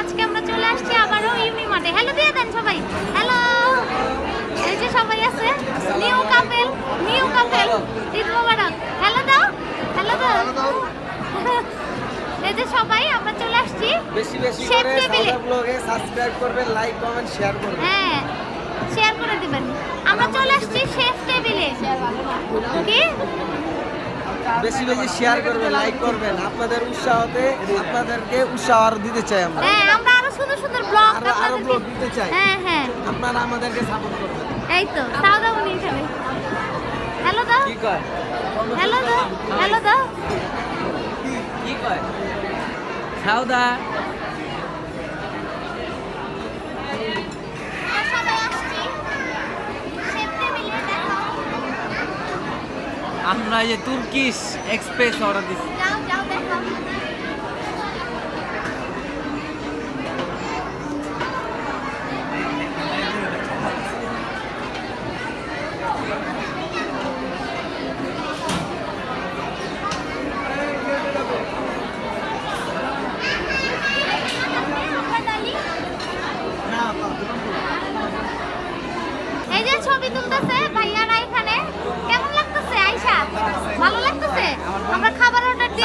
আজকে আমরা চলে আসছি আবারও ইউনি মাঠে হ্যালো দিয়ে দেন সবাই। হ্যালো এই যে সবাই আছে। New couple new couple Eid মোবারক। হ্যালো দাও। হ্যালো দাও। এই যে সবাই আমরা চলে আসছি বেশি বেশি করে সাদা ব্লগে সাবস্ক্রাইব করবেন লাইক কমেন্ট শেয়ার করবেন। হ্যাঁ শেয়ার করে দিবেন। আমরা চলে আসছি শেফ টেবিলে কি বেশি বেশি শেয়ার করবেন লাইক করবেন। আপনাদের উৎসাহতে আপনাদেরকে উৎসাহ আরও দিতে চাই আমরা। হ্যাঁ আমরা আরও সুন্দর সুন্দর ব্লগ আরও আরও ব্লগ দিতে চাই। হ্যাঁ হ্যাঁ। আপনারা আমাদেরকে সাপোর্ট করবেন। এই তো তাও দাও উনি এখানে। হ্যালো দাও। কি কয়? হ্যালো দাও হ্যালো দাও। কি কয়? খাও সবাই আসছি শেফ টেবিলে দেখো আমরা এই যে তুর্কিশ এক্সপ্রেস অর্ডার দিচ্ছি ছবি তুলতেছে ভাইয়ারা এখানে কেমন লাগতেছে আয়শা ভালো লাগতেছে আমরা খাবার অর্ডার দিই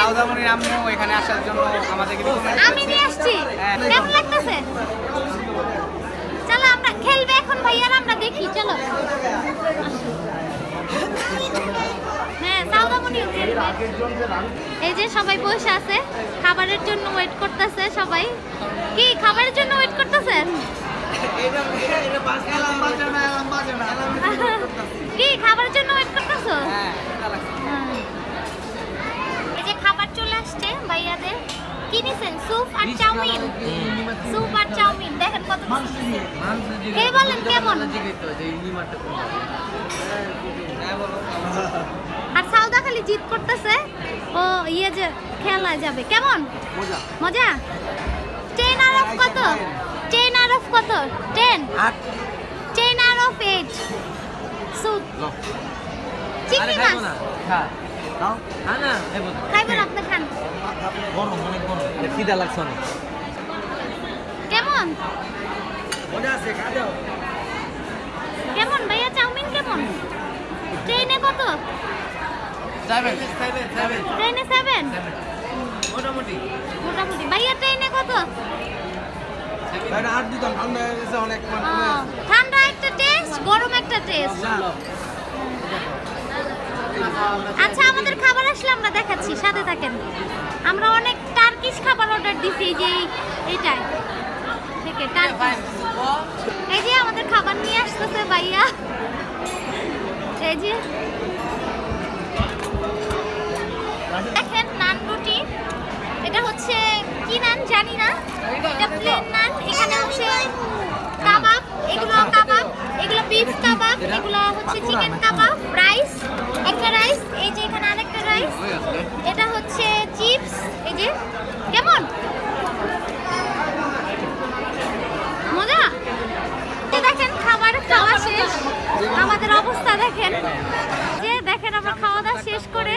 আম্মু এখানে আসার জন্য আমাদেরকে আমি নিয়ে আসছি হ্যাঁ। কেমন লাগতেছে চলো আমরা খেলবে এখন ভাইয়ারা আমরা দেখি চলো হ্যাঁ এই যে সবাই বসে আছে খাবারের জন্য ওয়েট করতেছে সবাই কি খাবারের জন্য ওয়েট করতেছেন কি খাবারের জন্য ওয়েট করতেছো হ্যাঁ এটা লাগছে। এই যে খাবার চলে আসছে ভাইয়াদের কি নিছেন স্যুপ আর চাউমিন স্যুপ আর চাউমিন দেখেন কত কে বলেন? কেমন আর সাউদা খালি জিত করতেছে। ও ইয়ে যে খেলা যাবে। কেমন? মজা। টেন আর অফ কত? টেন আর অফ কত? টেন টেন আর অফ এইট স্যুপ চিংড়ি মাছ? না খা দাও খা না খাইবেন আপনি খান। গরম অনেক গরম। খিদা লাগছে অনেক। কেমন? মজা আছে খা দাও। কেমন ভাইয়া চাউমিন কেমন? ট্রেনে কত? যাবেন যাবেন যাবেন ট্রেনে সেভেন মোটামুটি। মোটামুটি। ভাইয়া ট্রেনে কত? এটা দিতাম ঠান্ডা হয়ে গেছে অনেক মানে ঠান্ডা একটা টেস্ট গরম একটা টেস্ট আচ্ছা। খাবার আসলে আমরা দেখাচ্ছি সাথে থাকেন। আমরা অনেক টার্কিশ খাবার অর্ডার দিছি যে এই- এইটায় থেকে টার্কিশ এই যে আমাদের খাবার নিয়ে আসতেছে ভাইয়া। এই যে। দেখেন নান রুটি। এটা হচ্ছে কি নান? জানি না। এটা প্লেন নান। এখানে হচ্ছে কাবাব এগুলো কাবাব এগুলো বিফ কাবাব এগুলো হচ্ছে চিকেন কাবাব রাইস একটা রাইস এই যে এখানে আরেকটা রাইস এটা হচ্ছে চিপস এই যে কেমন? মজা? দেখেন খাবার খাওয়া শেষ। আমাদের অবস্থা দেখেন। যে দেখেন আমরা খাওয়া দাওয়া শেষ করে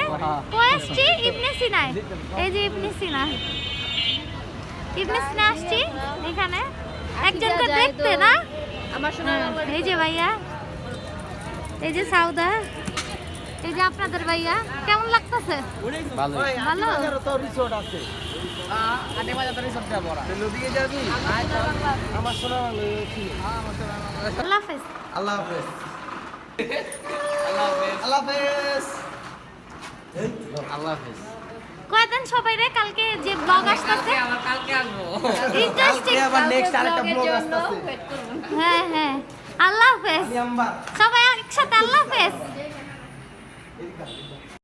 কয়েসছি ইবনে সিনায় এই যে ইবনে সিনা ইবনে সিনা আসছি এখানে। একজনকে দেখতে না? আমার শোনা এই যে ভাইয়া। এই যে সাউদা এই যে আপনাদের ভাইয়া কেমন লাগতেছে? ভালো? তো রিসোর্ট আছে। আল্লাহ হাফেজ। আল্লাহ হাফেজ। আল্লাহ হাফেজ। আল্লাহ হাফেজ। কয়দিন সবাই রে কালকে যে ব্লগ আসতেছে? আবার কালকে আসব। ইন্টারেস্টিং আবার নেক্সট আরেকটা ব্লগ আসতেছে। হ্যাঁ হ্যাঁ। আল্লাহ হাফেজ। সবাই একসাথে আল্লাহ হাফেজ।